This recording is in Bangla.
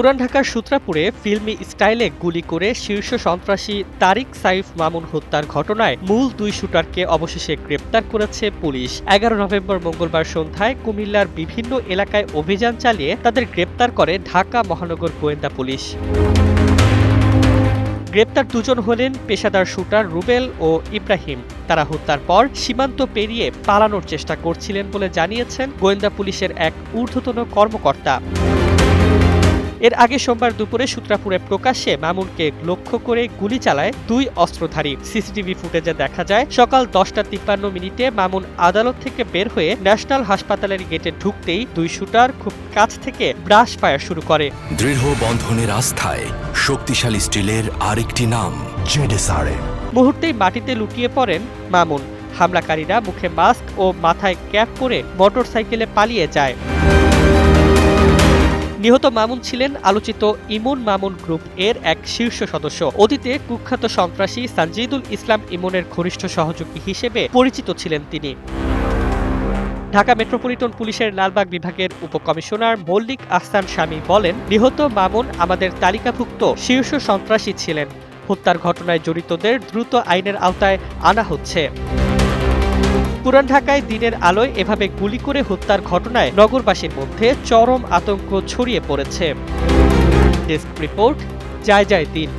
পুরান ঢাকার সূত্রাপুরে ফিল্মি স্টাইলে গুলি করে শীর্ষ সন্ত্রাসী তারিক সাইফ মামুন হত্যার ঘটনায় মূল দুই শুটারকে অবশেষে গ্রেপ্তার করেছে পুলিশ। এগারো নভেম্বর মঙ্গলবার সন্ধ্যায় কুমিল্লার বিভিন্ন এলাকায় অভিযান চালিয়ে তাদের গ্রেপ্তার করে ঢাকা মহানগর গোয়েন্দা পুলিশ। গ্রেপ্তার দুজন হলেন পেশাদার শুটার রুবেল ও ইব্রাহিম। তারা হত্যার পর সীমান্ত পেরিয়ে পালানোর চেষ্টা করছিলেন বলে জানিয়েছেন গোয়েন্দা পুলিশের এক ঊর্ধ্বতন কর্মকর্তা। এর আগে সোমবার দুপুরে সূত্রাপুরে প্রকাশ্যে মামুনকে লক্ষ্য করে গুলি চালায় দুই অস্ত্রধারী। সিসিটিভি ফুটেজে দেখা যায় সকাল দশটা তিপ্পান্ন মিনিটে মামুন আদালত থেকে বের হয়ে ন্যাশনাল হাসপাতালের গেটে ঢুকতেই দুই শুটার খুব কাছ থেকে ব্রাশ ফায়ার শুরু করে। দৃঢ় বন্ধনের আস্থায় শক্তিশালী স্টিলের আরেকটি নাম জেডেসআরএম মুহূর্তেই মাটিতে লুটিয়ে পড়েন মামুন। হামলাকারীরা মুখে মাস্ক ও মাথায় ক্যাপ পরে মোটরসাইকেলে পালিয়ে যায়। নিহত মামুন ছিলেন আলোচিত ইমন মামুন গ্রুপ এর এক শীর্ষ সদস্য। অতীতে কুখ্যাত সন্ত্রাসী সানজিদুল ইসলাম ইমনের ঘনিষ্ঠ সহযোগী হিসেবে পরিচিত ছিলেন তিনি। ঢাকা মেট্রোপলিটন পুলিশের লালবাগ বিভাগের উপকমিশনার মল্লিক আহসান স্বামী বলেন, নিহত মামুন আমাদের তালিকাভুক্ত শীর্ষ সন্ত্রাসী ছিলেন। হত্যার ঘটনায় জড়িতদের দ্রুত আইনের আওতায় আনা হচ্ছে। পুরান ঢাকায় দিনের আলোয় এভাবে গুলি করে হত্যার ঘটনায় নগরবাসীর মধ্যে চরম আতঙ্ক ছড়িয়ে পড়েছে। ডেস্ক রিপোর্ট যায় যায় দিন।